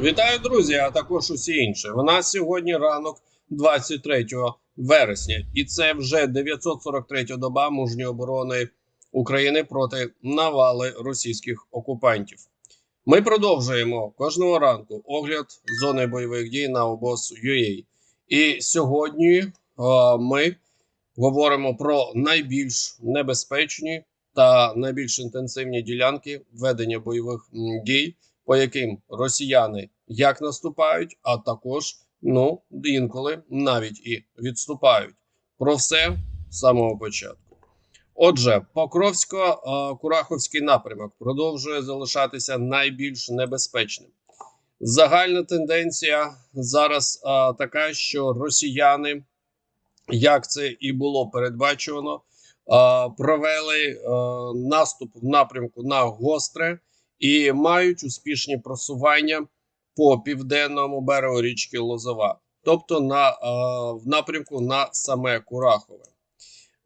Вітаю, друзі, а також усі інші. У нас сьогодні ранок 23 вересня, і це вже 943 доба мужньої оборони України проти навали російських окупантів. Ми продовжуємо кожного ранку огляд зони бойових дій на обоз UA. І сьогодні е, ми говоримо про найбільш небезпечні та найбільш інтенсивні ділянки ведення бойових дій по яким росіяни як наступають, а також ну інколи навіть і відступають. Про все з самого початку. Отже, Покровсько-Кураховський напрямок продовжує залишатися найбільш небезпечним. Загальна тенденція зараз а, така, що росіяни, як це і було передбачено, а, провели а, наступ в напрямку на гостре і мають успішні просування по південному берегу річки Лозова, тобто на е, в напрямку на саме Курахове.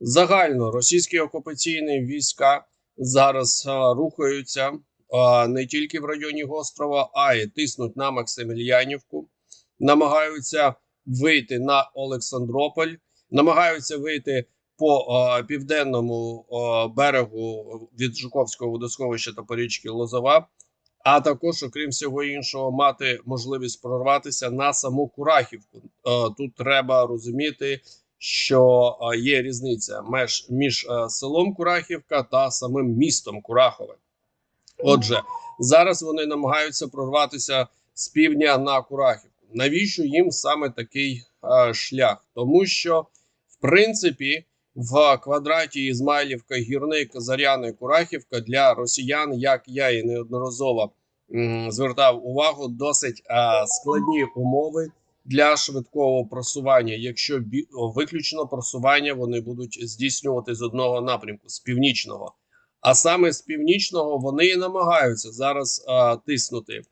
Загально російські окупаційні війська зараз е, рухаються е, не тільки в районі Гострова, а й тиснуть на Максимільянівку, намагаються вийти на Олександрополь, намагаються вийти по е, південному е, берегу від Жуковського водосховища та по річки Лозова, а також, окрім всього іншого, мати можливість прорватися на саму Курахівку. Е, тут треба розуміти, що е, є різниця меж між е, селом Курахівка та самим містом Курахове. Отже, зараз вони намагаються прорватися з півдня на Курахівку. Навіщо їм саме такий е, шлях? Тому що, в принципі, в квадраті Ізмайлівка, Гірник, Заряна і Курахівка для росіян, як я і неодноразово звертав увагу, досить е, складні умови для швидкого просування, якщо виключно просування вони будуть здійснювати з одного напрямку, з північного. А саме з північного вони і намагаються зараз е, тиснути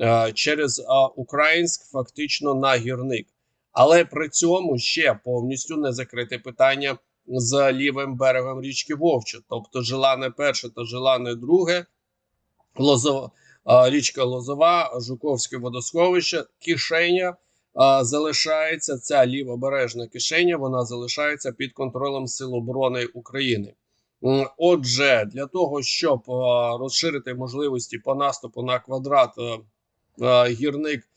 е, через е, Українськ, фактично на гірник. Але при цьому ще повністю не закрите питання з лівим берегом річки Вовча, тобто Желане перше та Желане друге, Лозова, річка Лозова, Жуковське водосховище, кишеня залишається. Ця лівобережна кишеня вона залишається під контролем Сил оборони України. Отже, для того, щоб розширити можливості по наступу на квадрат а, гірник.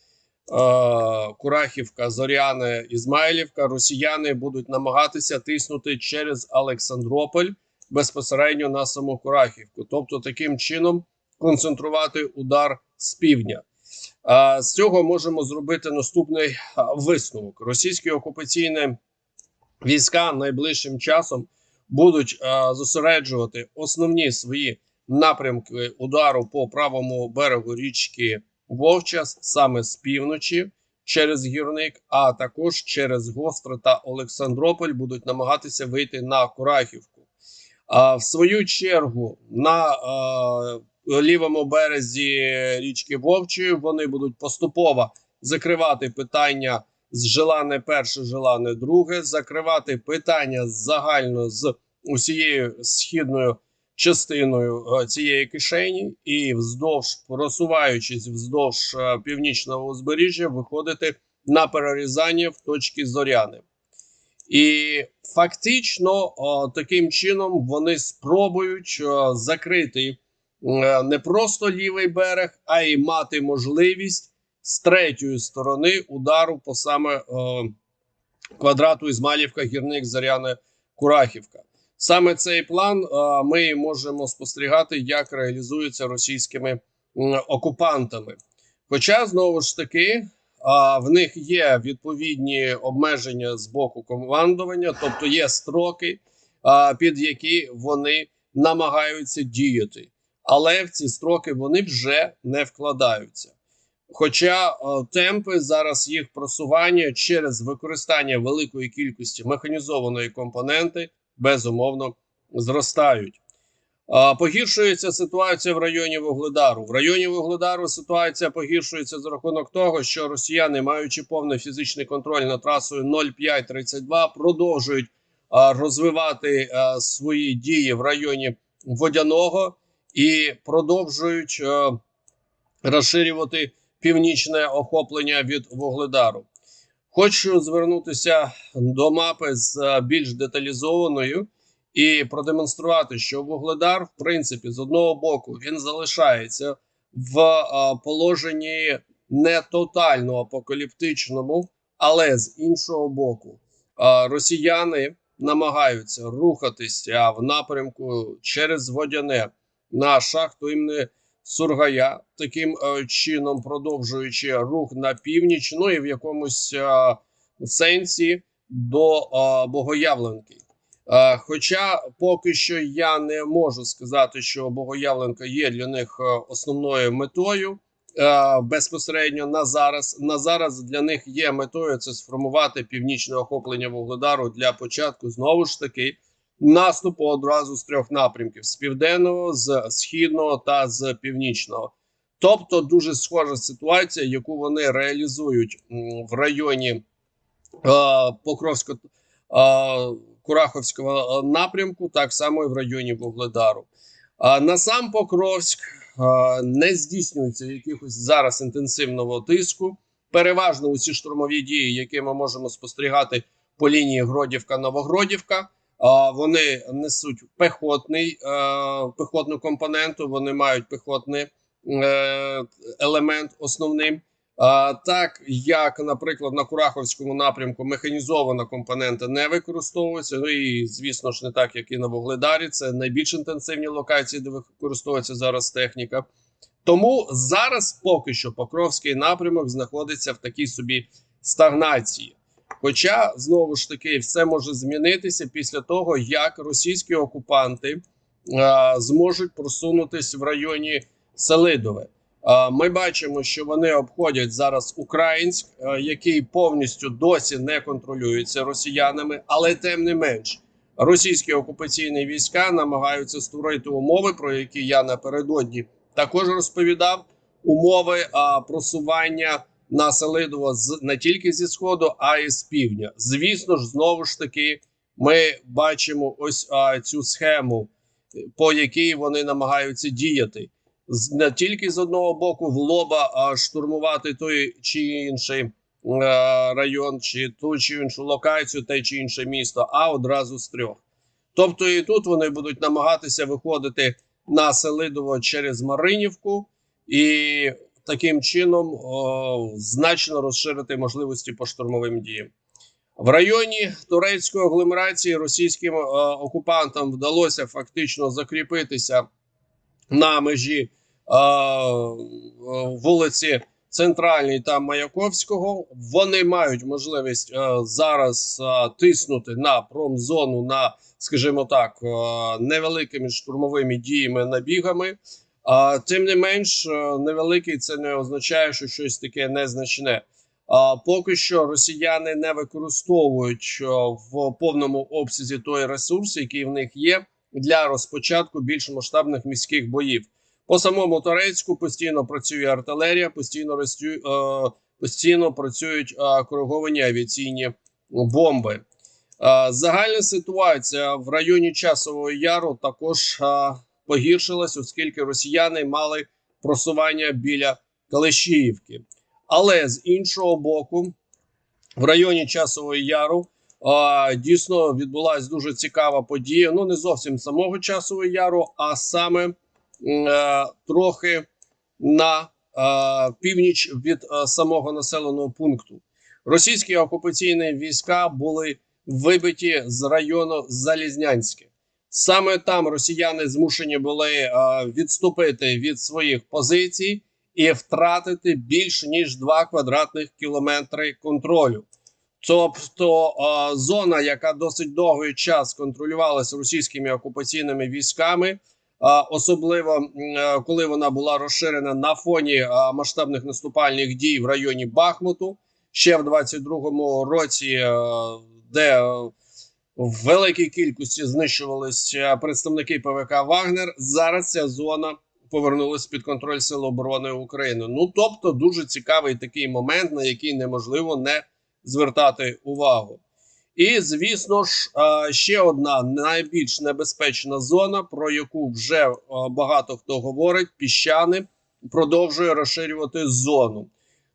Е, Курахівка, Зоряне, Ізмайлівка, росіяни будуть намагатися тиснути через Олександрополь безпосередньо на саму Курахівку, тобто таким чином концентрувати удар з півдня. З цього можемо зробити наступний висновок: російські окупаційні війська найближчим часом будуть зосереджувати основні свої напрямки удару по правому берегу річки Вовчас саме з півночі через гірник, а також через Гостре та Олександрополь будуть намагатися вийти на Курахівку. А в свою чергу на е, лівому березі річки Вовчої вони будуть поступово закривати питання з Желане перше, Желане друге, закривати питання загально з усією східною частиною е, цієї кишені, і вздовж просуваючись вздовж е, північного узбережжя, виходити на перерізання в точки зоряни. І фактично таким чином вони спробують закрити е, не просто лівий берег, а й мати можливість з третьої сторони удару по саме квадрату Ізмайлівка, Гірник, Заряне, Курахівка. Саме цей план ми можемо спостерігати, як реалізується російськими окупантами. Хоча знову ж таки в них є відповідні обмеження з боку командування, тобто є строки, під які вони намагаються діяти, але в ці строки вони вже не вкладаються. Хоча темпи зараз їх просування через використання великої кількості механізованої компоненти безумовно зростають. Погіршується ситуація в районі Вугледару. В районі Вугледару ситуація погіршується за рахунок того, що росіяни, маючи повний фізичний контроль над трасою 0532, продовжують розвивати свої дії в районі водяного і продовжують розширювати північне охоплення від Вугледару. Хочу звернутися до мапи з е, більш деталізованою і продемонструвати, що Вугледар, в принципі, з одного боку, він залишається в е, положенні не тотально апокаліптичному, але з іншого боку, е, росіяни намагаються рухатися в напрямку через водяне. На шахту імені Сургая, таким е, чином продовжуючи рух на північ, ну і в якомусь е, сенсі до е, Богоявленки. Хоча поки що я не можу сказати, що Богоявленка є для них основною метою безпосередньо на зараз. На зараз для них є метою це сформувати північне охоплення Вугледару для початку знову ж таки наступу одразу з трьох напрямків: з південного, з східного та з північного. Тобто дуже схожа ситуація, яку вони реалізують в районі е, Покровсько Кураховського напрямку, так само і в районі Вугледару. А на сам Покровськ не здійснюється якихось зараз інтенсивного тиску. Переважно усі штурмові дії, які ми можемо спостерігати по лінії Гродівка-Новогродівка, вони несуть пехотний е, пехотну компоненту. Вони мають пехотний е, елемент основним. Так як, наприклад, на Кураховському напрямку механізована компонента не використовується. Ну і звісно ж, не так, як і на Вугледарі. Це найбільш інтенсивні локації, де використовується зараз техніка. Тому зараз поки що Покровський напрямок знаходиться в такій собі стагнації. Хоча знову ж таки все може змінитися після того, як російські окупанти а, зможуть просунутися в районі Селидове. А, ми бачимо, що вони обходять зараз Українськ, а, який повністю досі не контролюється росіянами, але тим не менш, російські окупаційні війська намагаються створити умови, про які я напередодні також розповідав. Умови а, просування на Селидово з не тільки зі сходу, а й з півдня. Звісно ж, знову ж таки, ми бачимо ось а, цю схему, по якій вони намагаються діяти. Не тільки з одного боку в лоба а штурмувати той чи інший е, район, чи ту чи іншу локацію, те чи інше місто, а одразу з трьох. Тобто, і тут вони будуть намагатися виходити на Селидово через Маринівку і таким чином о, значно розширити можливості по штурмовим діям. В районі турецької агломерації російським е, окупантам вдалося фактично закріпитися на межі е, вулиці Центральній та Маяковського. Вони мають можливість е, зараз е, тиснути на промзону на, скажімо так, е, невеликими штурмовими діями набігами. А тим не менш, е, невеликий це не означає, що щось таке незначне. А поки що росіяни не використовують е, в повному обсязі той ресурс, який в них є для розпочатку більш масштабних міських боїв. По самому Торецьку постійно працює артилерія, постійно ростю, е, постійно працюють кориговані авіаційні бомби. Загальна ситуація в районі Часового Яру також погіршилась, оскільки росіяни мали просування біля Калишіївки. Але з іншого боку, в районі Часового Яру а, дійсно відбулася дуже цікава подія. Ну не зовсім самого Часового Яру, а саме м, е, трохи на е, північ від е, самого населеного пункту. Російські окупаційні війська були вибиті з району Залізнянське. Саме там росіяни змушені були е, відступити від своїх позицій і втратити більш ніж 2 квадратних кілометри контролю. Тобто е, зона, яка досить довгий час контролювалася російськими окупаційними військами, е, особливо е, коли вона була розширена на фоні е, масштабних наступальних дій в районі Бахмуту, ще в 22-му році, е, де е, в великій кількості знищувалися представники ПВК Вагнер. Зараз ця зона повернулася під контроль Сил оборони України. Ну тобто, дуже цікавий такий момент, на який неможливо не звертати увагу. І звісно ж, ще одна найбільш небезпечна зона, про яку вже багато хто говорить: піщани продовжує розширювати зону.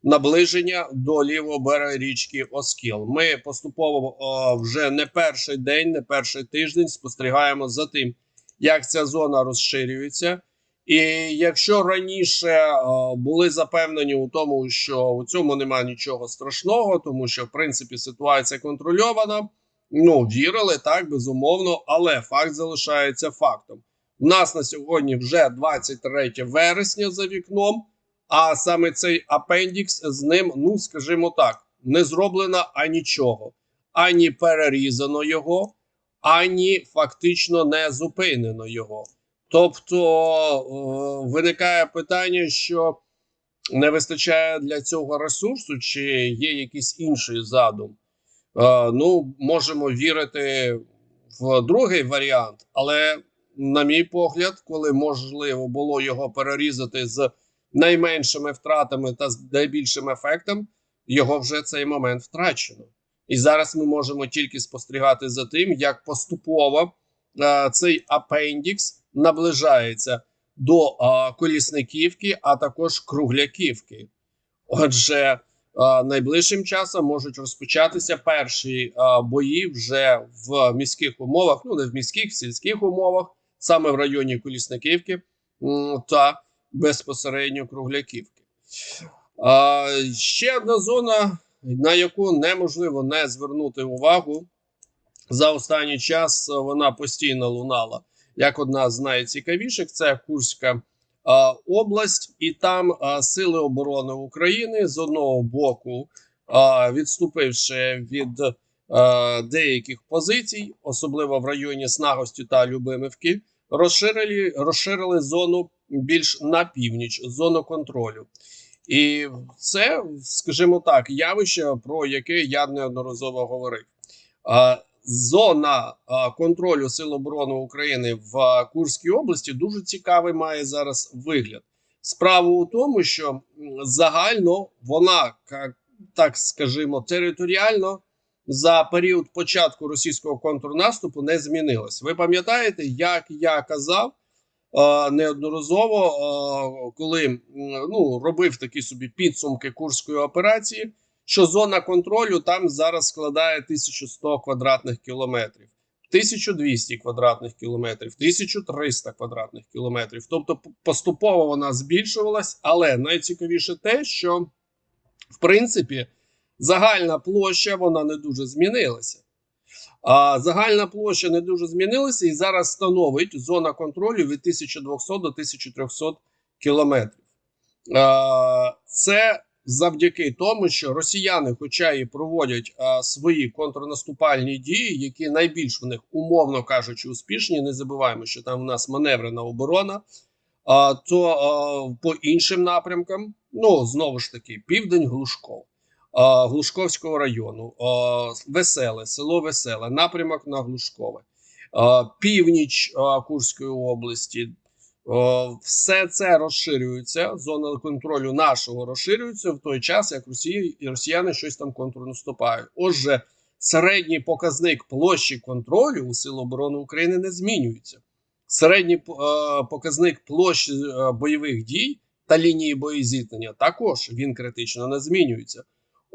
Наближення до лівого берега річки Оскіл. Ми поступово о, вже не перший день, не перший тиждень спостерігаємо за тим, як ця зона розширюється. І якщо раніше о, були запевнені у тому, що у цьому немає нічого страшного, тому що в принципі ситуація контрольована. Ну вірили так, безумовно, але факт залишається фактом. У нас на сьогодні вже 23 вересня за вікном. А саме цей апендікс з ним, ну скажімо так, не зроблено анічого, ані перерізано його, ані фактично не зупинено його. Тобто о, виникає питання, що не вистачає для цього ресурсу, чи є якийсь інший задум. Е, ну, можемо вірити в другий варіант, але, на мій погляд, коли можливо було його перерізати з найменшими втратами та з найбільшим ефектом, його вже цей момент втрачено. І зараз ми можемо тільки спостерігати за тим, як поступово е, цей апендікс наближається до е, колісниківки, а також кругляківки. Отже, е, найближчим часом можуть розпочатися перші е, бої вже в міських умовах, ну не в міських, в сільських умовах, саме в районі Колісниківки та безпосередньо кругляківки. А, ще одна зона, на яку неможливо не звернути увагу. За останній час вона постійно лунала як одна з найцікавіших. Це Курська а, область, і там а, Сили оборони України з одного боку, а, відступивши від а, деяких позицій, особливо в районі Снагості та Любимівки, розширили, розширили зону більш на північ, зону контролю. І це, скажімо так, явище, про яке я неодноразово говорив. Зона контролю Сил оборони України в Курській області дуже цікавий має зараз вигляд. Справа у тому, що загально вона, так скажімо, територіально за період початку російського контрнаступу не змінилась. Ви пам'ятаєте, як я казав неодноразово, коли ну, робив такі собі підсумки Курської операції, що зона контролю там зараз складає 1100 квадратних кілометрів. 1200 квадратних кілометрів, 1300 квадратних кілометрів. Тобто поступово вона збільшувалась, але найцікавіше те, що в принципі загальна площа вона не дуже змінилася. Загальна площа не дуже змінилася і зараз становить зона контролю від 1200 до 1300 кілометрів. Це завдяки тому, що росіяни, хоча і проводять свої контрнаступальні дії, які найбільш в них, умовно кажучи, успішні. Не забуваємо, що там у нас маневрена оборона. То по іншим напрямкам, ну знову ж таки, південь Глушков. А, Глушковського району, Веселе, село Веселе, напрямок на Глушкове, північ Курської області. Все це розширюється. Зона контролю нашого розширюється в той час, як Росія і Росіяни щось там контрнаступають. Отже, середній показник площі контролю у Сил оборони України не змінюється. Середній е, показник площі е, бойових дій та лінії боєзіткнення також він критично не змінюється.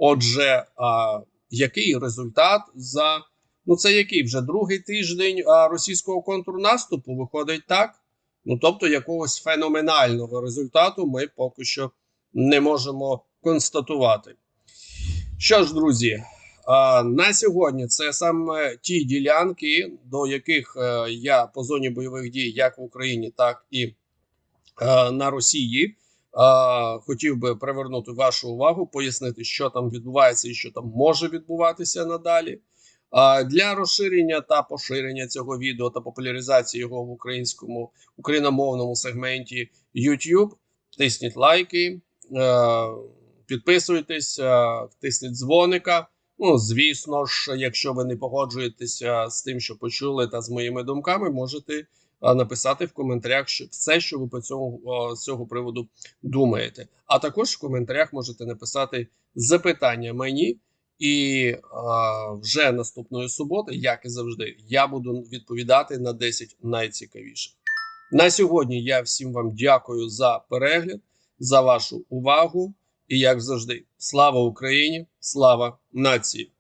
Отже, а, який результат за ну це який вже другий тиждень а, російського контрнаступу виходить так? Ну тобто, якогось феноменального результату ми поки що не можемо констатувати. Що ж, друзі, а, на сьогодні це саме ті ділянки, до яких е, я по зоні бойових дій, як в Україні, так і е, на Росії. Хотів би привернути вашу увагу, пояснити, що там відбувається і що там може відбуватися надалі. Для розширення та поширення цього відео та популяризації його в українському україномовному сегменті YouTube, тисніть лайки, е, підписуйтесь, е, тисніть дзвоника. Ну, звісно ж, якщо ви не погоджуєтеся з тим, що почули, та з моїми думками, можете написати в коментарях все, що ви по цьому з цього приводу думаєте. А також в коментарях можете написати запитання мені, і а, вже наступної суботи, як і завжди, я буду відповідати на 10 найцікавіших. На сьогодні я всім вам дякую за перегляд, за вашу увагу і як завжди, слава Україні, слава нації!